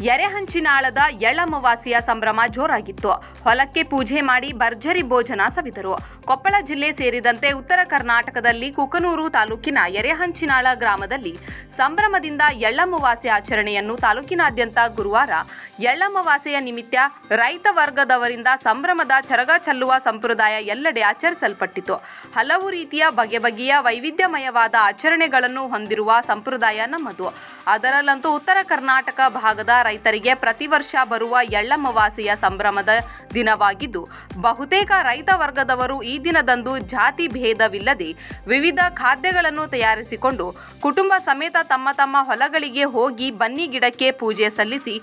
ಎರೆಹಂಚಿನಾಳದ ಎಳ್ಳಮವಾಸಿಯ ಸಂಭ್ರಮ ಜೋರಾಗಿತ್ತು. ಹೊಲಕ್ಕೆ ಪೂಜೆ ಮಾಡಿ ಭರ್ಜರಿ ಭೋಜನ ಸವಿದರು. ಕೊಪ್ಪಳ ಜಿಲ್ಲೆ ಸೇರಿದಂತೆ ಉತ್ತರ ಕರ್ನಾಟಕದಲ್ಲಿ ಕುಕನೂರು ತಾಲೂಕಿನ ಎರೆಹಂಚಿನಾಳ ಗ್ರಾಮದಲ್ಲಿ ಸಂಭ್ರಮದಿಂದ ಎಳ್ಳಮವಾಸೆ ಆಚರಣೆಯನ್ನು ತಾಲೂಕಿನಾದ್ಯಂತ ಗುರುವಾರ ಎಳ್ಳಮವಾಸೆಯ ನಿಮಿತ್ತ ರೈತ ವರ್ಗದವರಿಂದ ಸಂಭ್ರಮದ ಚರಗ ಚೆಲ್ಲುವ ಸಂಪ್ರದಾಯ ಎಲ್ಲೆಡೆ ಆಚರಿಸಲ್ಪಟ್ಟಿತು. ಹಲವು ರೀತಿಯ ಬಗೆ ಬಗೆಯ ವೈವಿಧ್ಯಮಯವಾದ ಆಚರಣೆಗಳನ್ನು ಹೊಂದಿರುವ ಸಂಪ್ರದಾಯ ನಮ್ಮದು. ಅದರಲ್ಲಂತೂ ಉತ್ತರ ಕರ್ನಾಟಕ ಭಾಗದ ರೈತರಿಗೆ ಪ್ರತಿ ವರ್ಷ ಬರುವ ಎಳ್ಳಮವಾಸೆಯ ಸಂಭ್ರಮದ ದಿನವಾಗಿದ್ದು, ಬಹುತೇಕ ರೈತ ವರ್ಗದವರು ಈ ದಿನದಂದು ಜಾತಿ ಭೇದವಿಲ್ಲದೆ ವಿವಿಧ ಖಾದ್ಯಗಳನ್ನು ತಯಾರಿಸಿಕೊಂಡು, ಕುಟುಂಬ ಸಮೇತ ತಮ್ಮ ತಮ್ಮ ಹೊಲಗಳಿಗೆ ಹೋಗಿ ಬನ್ನಿ ಗಿಡಕ್ಕೆ ಪೂಜೆ ಸಲ್ಲಿಸಿ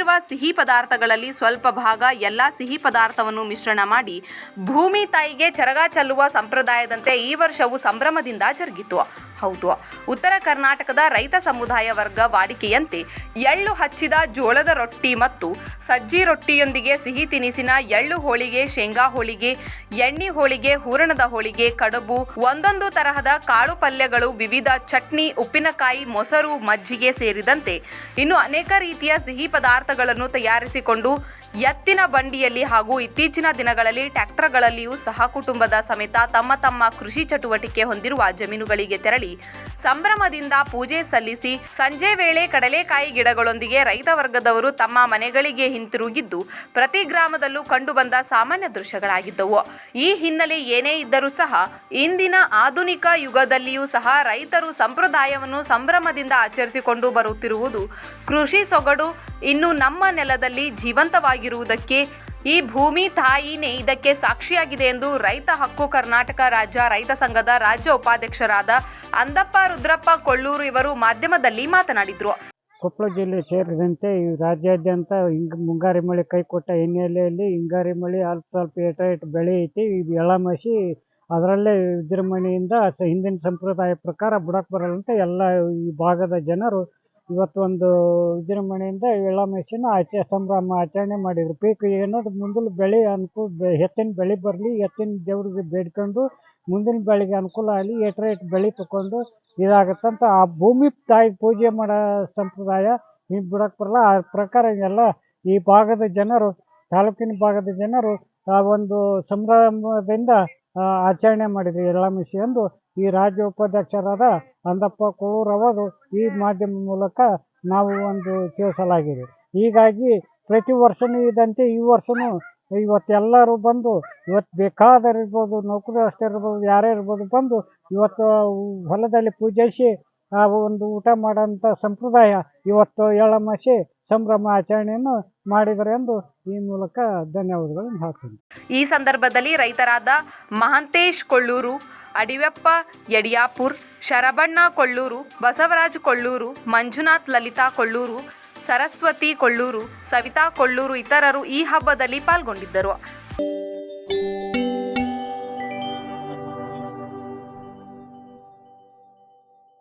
ತಂದಿರುವ ಸಿಹಿ ಪದಾರ್ಥಗಳಲ್ಲಿ ಸ್ವಲ್ಪ ಭಾಗ ಎಲ್ಲ ಸಿಹಿ ಪದಾರ್ಥವನ್ನು ಮಿಶ್ರಣ ಮಾಡಿ ಭೂಮಿ ತಾಯಿಗೆ ಚರಗ ಚೆಲ್ಲುವ ಸಂಪ್ರದಾಯದಂತೆ ಈ ವರ್ಷವು ಸಂಭ್ರಮದಿಂದ ಜರುಗಿತು. ಹೌದು. ಉತ್ತರ ಕರ್ನಾಟಕದ ರೈತ ಸಮುದಾಯ ವರ್ಗ ವಾಡಿಕೆಯಂತೆ ಎಳ್ಳು ಹಚ್ಚಿದ ಜೋಳದ ರೊಟ್ಟಿ ಮತ್ತು ಸಜ್ಜಿ ರೊಟ್ಟಿಯೊಂದಿಗೆ ಸಿಹಿ ತಿನಿಸಿನ ಎಳ್ಳು ಹೋಳಿಗೆ, ಶೇಂಗಾ ಹೋಳಿಗೆ, ಎಣ್ಣೆ ಹೋಳಿಗೆ, ಹೂರಣದ ಹೋಳಿಗೆ, ಕಡುಬು, ಒಂದೊಂದು ತರಹದ ಕಾಳು ಪಲ್ಯಗಳು, ವಿವಿಧ ಚಟ್ನಿ, ಉಪ್ಪಿನಕಾಯಿ, ಮೊಸರು, ಮಜ್ಜಿಗೆ ಸೇರಿದಂತೆ ಇನ್ನು ಅನೇಕ ರೀತಿಯ ಸಿಹಿ ಪದಾರ್ಥಗಳನ್ನು ತಯಾರಿಸಿಕೊಂಡು ಎತ್ತಿನ ಬಂಡಿಯಲ್ಲಿ ಹಾಗೂ ಇತ್ತೀಚಿನ ದಿನಗಳಲ್ಲಿ ಟ್ರ್ಯಾಕ್ಟರ್ಗಳಲ್ಲಿಯೂ ಸಹ ಕುಟುಂಬದ ಸಮೇತ ತಮ್ಮ ತಮ್ಮ ಕೃಷಿ ಚಟುವಟಿಕೆ ಹೊಂದಿರುವ ಜಮೀನುಗಳಿಗೆ ತೆರಳಿ ಸಂಭ್ರಮದಿಂದ ಪೂಜೆ ಸಲ್ಲಿಸಿ ಸಂಜೆ ವೇಳೆ ಕಡಲೆಕಾಯಿ ಗಿಡಗಳೊಂದಿಗೆ ರೈತ ವರ್ಗದವರು ತಮ್ಮ ಮನೆಗಳಿಗೆ ಹಿಂತಿರುಗಿದ್ದು ಪ್ರತಿ ಗ್ರಾಮದಲ್ಲೂ ಕಂಡುಬಂದ ಸಾಮಾನ್ಯ ದೃಶ್ಯಗಳಾಗಿದ್ದವು. ಈ ಹಿನ್ನೆಲೆ ಏನೇ ಇದ್ದರೂ ಸಹ ಇಂದಿನ ಆಧುನಿಕ ಯುಗದಲ್ಲಿಯೂ ಸಹ ರೈತರು ಸಂಪ್ರದಾಯವನ್ನು ಸಂಭ್ರಮದಿಂದ ಆಚರಿಸಿಕೊಂಡು ಬರುತ್ತಿರುವುದು ಕೃಷಿ ಸೊಗಡು. ಇನ್ನು ನಮ್ಮ ನೆಲದಲ್ಲಿ ಜೀವಂತವಾಗಿರುವುದಕ್ಕೆ ಈ ಭೂಮಿ ತಾಯಿನೇ ಇದಕ್ಕೆ ಸಾಕ್ಷಿಯಾಗಿದೆ ಎಂದು ರೈತ ಹಕ್ಕು ಕರ್ನಾಟಕ ರಾಜ್ಯ ರೈತ ಸಂಘದ ರಾಜ್ಯ ಉಪಾಧ್ಯಕ್ಷರಾದ ಅಂದಪ್ಪ ರುದ್ರಪ್ಪ ಕೊಳ್ಳೂರು ಇವರು ಮಾಧ್ಯಮದಲ್ಲಿ ಮಾತನಾಡಿದರು. ಕೊಪ್ಪಳ ಜಿಲ್ಲೆ ಸೇರಿದಂತೆ ರಾಜ್ಯಾದ್ಯಂತ ಹಿಂಗ್ ಮುಂಗಾರಿ ಮಳೆ ಕೈ ಕೊಟ್ಟ ಹಿನ್ನೆಲೆಯಲ್ಲಿ ಹಿಂಗಾರಿ ಮಳೆ ಅಲ್ಪ ಸ್ವಲ್ಪ ಏಟ ಏಟ್ ಬೆಳೆ ಐತಿ. ಎಳ್ಳಮಾಸಿ ಅದರಲ್ಲೇ ವಿಜೃಂಭಣೆಯಿಂದ ಹಿಂದಿನ ಸಂಪ್ರದಾಯ ಪ್ರಕಾರ ಬುಡಕ್ಕೆ ಬರಲ್ಲ ಅಂತ ಎಲ್ಲ ಈ ಭಾಗದ ಜನರು ಇವತ್ತು ಒಂದು ವಿಜೃಂಭಣೆಯಿಂದ ಎಳ್ಳಮಾಸಿನ ಆಚೆ ಸಂಭ್ರಮ ಆಚರಣೆ ಮಾಡಿದ್ರು. ಪೀಕ್ ಏನಾದ್ರು ಮುಂದಿನ ಬೆಳೆ ಅನುಕೂಲ ಎತ್ತಿನ ಬೆಳೆ ಬರಲಿ, ಎತ್ತಿನ ದೇವ್ರಿಗೆ ಬೇಡ್ಕೊಂಡು ಮುಂದಿನ ಬೆಳೆಗೆ ಅನುಕೂಲ ಆಗಲಿ ಏಟ್ರ ಎಟ್ ಬೆಳೆ ತಗೊಂಡು ಇದಾಗತ್ತಂತ ಆ ಭೂಮಿ ತಾಯಿ ಪೂಜೆ ಮಾಡೋ ಸಂಪ್ರದಾಯ ಹಿಂಗೆ ಬಿಡಕ್ಕೆ ಬರಲ್ಲ. ಆ ಪ್ರಕಾರ ಎಲ್ಲ ಈ ಭಾಗದ ಜನರು, ತಾಲೂಕಿನ ಭಾಗದ ಜನರು ಆ ಒಂದು ಸಂಭ್ರಮದಿಂದ ಆಚರಣೆ ಮಾಡಿದ್ರು. ಎಲ್ಲ ಎಂದು ಈ ರಾಜ್ಯ ಉಪಾಧ್ಯಕ್ಷರಾದ ಅಂದಪ್ಪ ಕೊಳೂರವರು ಈ ಮಾಧ್ಯಮ ಮೂಲಕ ನಾವು ಒಂದು ತಿಳಿಸಲಾಗಿದೆ ಹೀಗಾಗಿ ಪ್ರತಿ ವರ್ಷನೂ ಇದಂತೆ ಈ ವರ್ಷನೂ ಇವತ್ತೆಲ್ಲರೂ ಬಂದು ಇವತ್ತು ಬೇಕಾದರಿರ್ಬೋದು ಅಷ್ಟೇ ಇರ್ಬೋದು, ಯಾರೇ ಇರ್ಬೋದು ಬಂದು ಇವತ್ತು ಹೊಲದಲ್ಲಿ ಪೂಜಿಸಿ, ಆ ಒಂದು ಊಟ ಮಾಡೋಂಥ ಸಂಪ್ರದಾಯ ಇವತ್ತು ಎಳ್ಳಮಾಸಿ ಸಂಭ್ರಮ ಆಚರಣೆಯನ್ನು ಮಾಡಿದರೆಂದು ಎಂದು ಈ ಮೂಲಕ ಧನ್ಯವಾದಗಳನ್ನು ಹೇಳ್ತೀನಿ ಈ ಸಂದರ್ಭದಲ್ಲಿ ರೈತರಾದ ಮಹಾಂತೇಶ್ ಕೊಳ್ಳೂರು ಅಡಿವೆಪ್ಪ, ಯಡಿಯಾಪುರ್, ಶರಬಣ್ಣ ಕೊಳ್ಳೂರು, ಬಸವರಾಜ್ ಕೊಳ್ಳೂರು, ಮಂಜುನಾಥ್ ಲಲಿತಾ ಕೊಳ್ಳೂರು, ಸರಸ್ವತಿ ಕೊಳ್ಳೂರು, ಸವಿತಾ ಕೊಳ್ಳೂರು ಇತರರು ಈ ಹಬ್ಬದಲ್ಲಿ ಪಾಲ್ಗೊಂಡಿದ್ದರು.